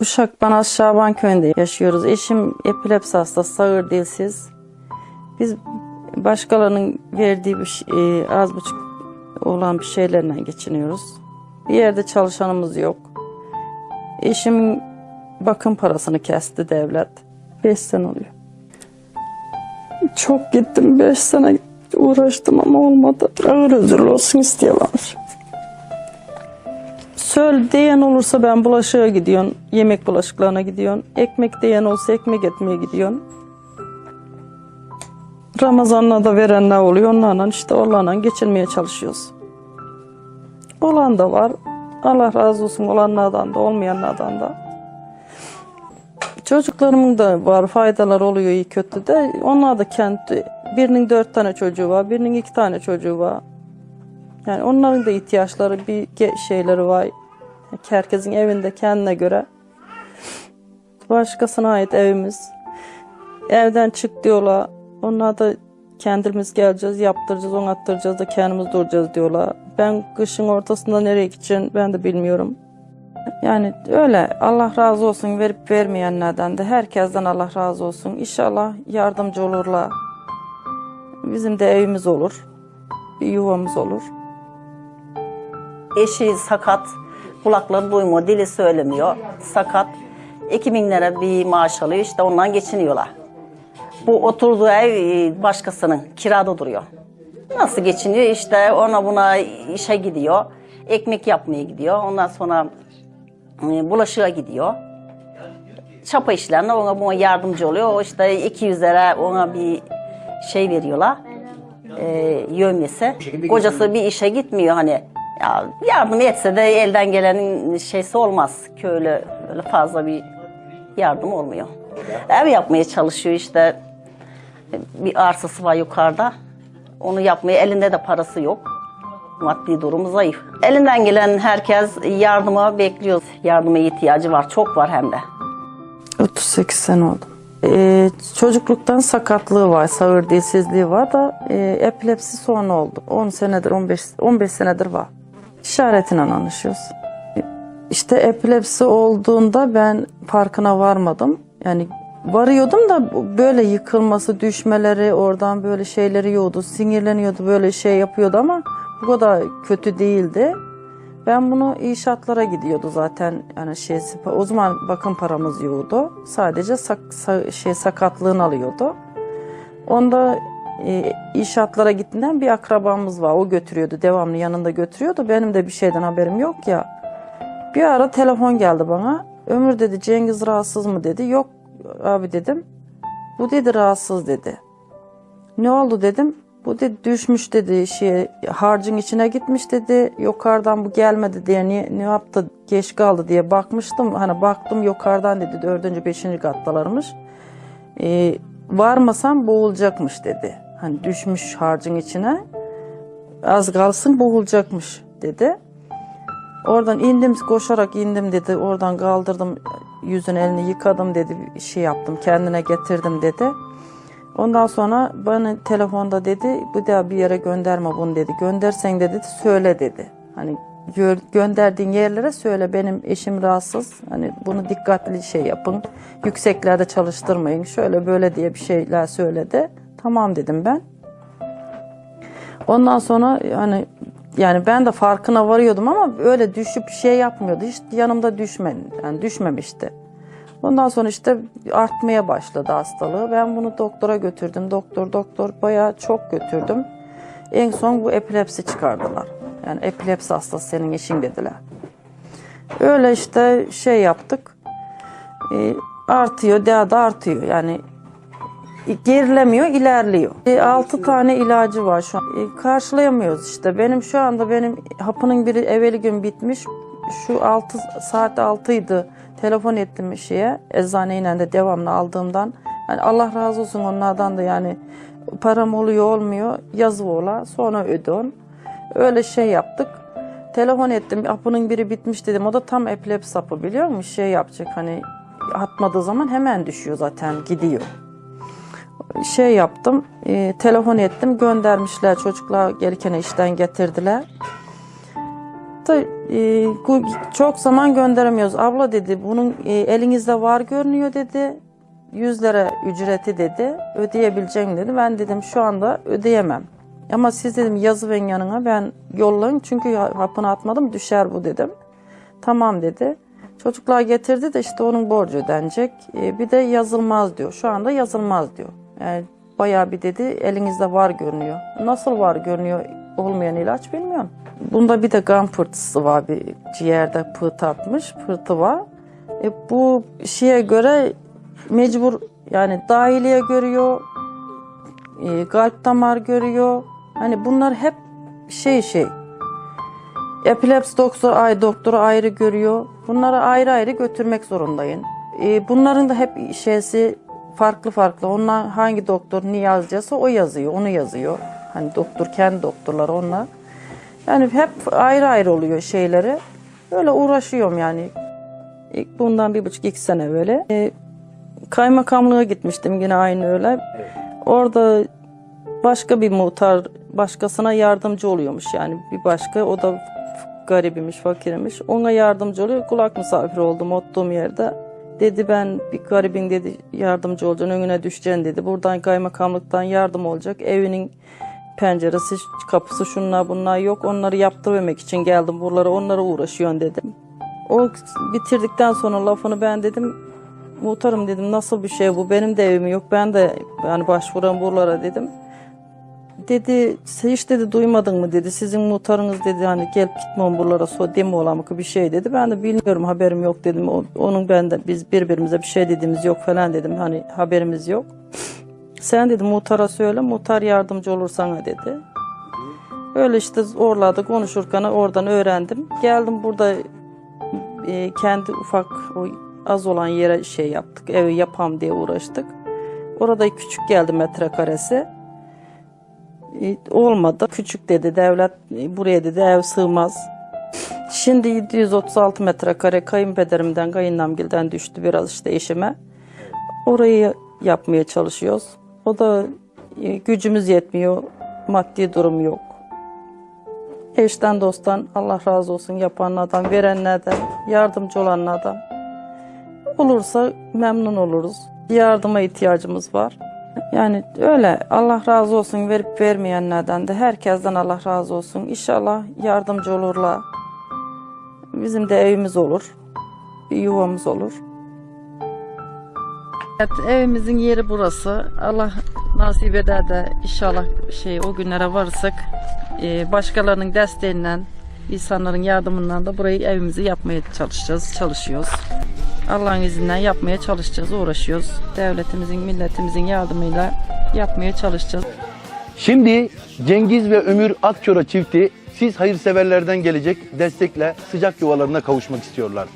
Uşak Banaz Şaban köyünde yaşıyoruz. Eşim epilepsi hastası, sağır dilsiz. Biz başkalarının verdiği bir şey- e, az buçuk olan bir şeylerle geçiniyoruz. Bir yerde çalışanımız yok. Eşimin bakım parasını kesti devlet. Beş sene oluyor. Çok gittim. Beş sene uğraştım ama olmadı. Ağır özür olsun istiyorlar. Söyle diyen olursa ben bulaşığa gidiyorum. Yemek bulaşıklarına gidiyorum. Ekmek diyen olsa ekmek etmeye gidiyorum. Ramazan'la da verenler oluyor. Onlarla işte onlarla geçinmeye çalışıyoruz. Olan da var. Allah razı olsun olanlardan da olmayanlardan da. Çocuklarımın da var faydalar oluyor iyi kötü de. Onlar da kendi birinin dört tane çocuğu var, birinin iki tane çocuğu var. Yani onların da ihtiyaçları bir şeyleri var. Herkesin evinde kendine göre. Başkasına ait evimiz. Evden çık diyorlar. Onlar da kendimiz geleceğiz, yaptıracağız, onattıracağız da kendimiz duracağız diyorlar. Ben kışın ortasında nereye gideceğim ben de bilmiyorum. Yani öyle Allah razı olsun verip vermeyenlerden de herkesten Allah razı olsun. İnşallah yardımcı olurlar. Bizim de evimiz olur. Bir yuvamız olur. Eşi sakat, kulakları duymuyor, dili söylemiyor. Sakat. 2000 lira bir maaş alıyor işte ondan geçiniyorlar. Bu oturduğu ev e, başkasının kirada duruyor. Nasıl geçiniyor işte ona buna işe gidiyor. Ekmek yapmaya gidiyor. Ondan sonra e, bulaşığa gidiyor. Çapa işlerine ona buna yardımcı oluyor. O işte 200 lira ona bir şey veriyorlar. E, yövmesi. Kocası bir işe gitmiyor hani. Ya yardım etse de elden gelenin şeysi olmaz. Köylü öyle fazla bir yardım olmuyor. Ev yapmaya çalışıyor işte. Bir arsası var yukarıda. Onu yapmaya elinde de parası yok. Maddi durumu zayıf. Elinden gelen herkes yardıma bekliyor. Yardıma ihtiyacı var. Çok var hem de. 38 sene oldu. Ee, çocukluktan sakatlığı var, sağır dilsizliği var da e, epilepsi sonra oldu. 10 senedir, 15 15 senedir var. İşaretiyle anlaşıyoruz. İşte epilepsi olduğunda ben farkına varmadım. Yani varıyordum da böyle yıkılması, düşmeleri, oradan böyle şeyleri yiyordu, sinirleniyordu, böyle şey yapıyordu ama bu kadar kötü değildi. Ben bunu inşaatlara gidiyordu zaten yani şey o zaman bakım paramız yoktu. Sadece sak, sa- şey sakatlığını alıyordu. Onda e, inşaatlara gittiğinden bir akrabamız var. O götürüyordu. Devamlı yanında götürüyordu. Benim de bir şeyden haberim yok ya. Bir ara telefon geldi bana. Ömür dedi Cengiz rahatsız mı dedi. Yok abi dedim. Bu dedi rahatsız dedi. Ne oldu dedim. Bu dedi düşmüş dedi şey harcın içine gitmiş dedi. Yukarıdan bu gelmedi diye ne, ne yaptı geç kaldı diye bakmıştım. Hani baktım yukarıdan dedi dördüncü beşinci kattalarmış. Ee, varmasam boğulacakmış dedi. Hani düşmüş harcın içine. Az kalsın boğulacakmış dedi. Oradan indim koşarak indim dedi. Oradan kaldırdım yüzünü elini yıkadım dedi. Şey yaptım kendine getirdim dedi. Ondan sonra bana telefonda dedi bu da bir yere gönderme bunu dedi. Göndersen de dedi söyle dedi. Hani gö- gönderdiğin yerlere söyle benim eşim rahatsız. Hani bunu dikkatli şey yapın. Yükseklerde çalıştırmayın. Şöyle böyle diye bir şeyler söyledi. Tamam dedim ben. Ondan sonra yani yani ben de farkına varıyordum ama öyle düşüp şey yapmıyordu. Hiç yanımda düşme, yani düşmemişti. Ondan sonra işte artmaya başladı hastalığı. Ben bunu doktora götürdüm. Doktor doktor bayağı çok götürdüm. En son bu epilepsi çıkardılar. Yani epilepsi hastası senin eşin dediler. Öyle işte şey yaptık. Ee, artıyor, daha da artıyor. Yani gerilemiyor, ilerliyor. E, 6 tane ilacı var şu an. E, karşılayamıyoruz işte. Benim şu anda benim hapının biri evveli gün bitmiş. Şu 6 saat 6'ydı. Telefon ettim şeye. Eczaneyle de devamlı aldığımdan. Yani Allah razı olsun onlardan da yani param oluyor olmuyor yazı ola sonra ödün. Öyle şey yaptık. Telefon ettim hapının biri bitmiş dedim. O da tam epilepsi hapı biliyor musun? Şey yapacak hani atmadığı zaman hemen düşüyor zaten gidiyor şey yaptım, e, telefon ettim, göndermişler çocuklar gelirken işten getirdiler. da e, çok zaman gönderemiyoruz. Abla dedi bunun e, elinizde var görünüyor dedi. 100 lira ücreti dedi. Ödeyebileceğim dedi. Ben dedim şu anda ödeyemem. Ama siz dedim yazı yanına ben yollayın çünkü hapını atmadım düşer bu dedim. Tamam dedi. Çocuklar getirdi de işte onun borcu ödenecek. E, bir de yazılmaz diyor. Şu anda yazılmaz diyor. Yani bayağı bir dedi elinizde var görünüyor. Nasıl var görünüyor olmayan ilaç bilmiyorum. Bunda bir de kan pırtısı var. Bir ciğerde pıhtı atmış. Pıhtı var. E, bu şeye göre mecbur yani dahiliye görüyor. E, kalp damar görüyor. Hani bunlar hep şey şey. Epilepsi doktor, ay doktoru ayrı görüyor. Bunları ayrı ayrı götürmek zorundayım. E, bunların da hep şeysi farklı farklı. Onlar hangi doktor ne yazacaksa o yazıyor, onu yazıyor. Hani doktor kendi doktorları onlar. Yani hep ayrı ayrı oluyor şeyleri. Böyle uğraşıyorum yani. İlk bundan bir buçuk iki sene böyle. E, kaymakamlığa gitmiştim yine aynı öyle. Orada başka bir muhtar başkasına yardımcı oluyormuş yani bir başka o da garibimiş fakirmiş ona yardımcı oluyor kulak misafiri oldum oturduğum yerde dedi ben bir garibin dedi yardımcı olacaksın önüne düşeceksin dedi. Buradan kaymakamlıktan yardım olacak evinin penceresi kapısı şunlar bunlar yok onları yaptırmamak için geldim buralara onlara uğraşıyorsun dedim. O bitirdikten sonra lafını ben dedim muhtarım dedim nasıl bir şey bu? Benim de evim yok ben de yani başvuran buralara dedim dedi "Sen hiç dedi duymadın mı? dedi. Sizin muhtarınız dedi hani gel gitmem buralara so deme ola mı ki bir şey dedi. Ben de bilmiyorum haberim yok. dedim. Onun ben de biz birbirimize bir şey dediğimiz yok falan dedim. Hani haberimiz yok. Sen dedi muhtara söyle muhtar yardımcı olur sana dedi. Öyle işte orlarda konuşurken oradan öğrendim. Geldim burada e, kendi ufak o az olan yere şey yaptık evi yapam diye uğraştık. Orada küçük geldi metrekaresi olmadı. Küçük dedi devlet e, buraya dedi ev sığmaz. Şimdi 736 metrekare kayınpederimden kayınlamgilden düştü biraz işte eşime. Orayı yapmaya çalışıyoruz. O da e, gücümüz yetmiyor. Maddi durum yok. Eşten dosttan Allah razı olsun yapanlardan, verenlerden, yardımcı olanlardan. Olursa memnun oluruz. Yardıma ihtiyacımız var. Yani öyle Allah razı olsun verip vermeyenlerden de herkesten Allah razı olsun. İnşallah yardımcı olurlar. Bizim de evimiz olur. Bir yuvamız olur. Evet, evimizin yeri burası. Allah nasip eder de inşallah şey o günlere varırsak e, başkalarının desteğinden, insanların yardımından da burayı evimizi yapmaya çalışacağız, çalışıyoruz. Allah'ın izniyle yapmaya çalışacağız, uğraşıyoruz. Devletimizin, milletimizin yardımıyla yapmaya çalışacağız. Şimdi Cengiz ve Ömür Akçora çifti siz hayırseverlerden gelecek destekle sıcak yuvalarına kavuşmak istiyorlar.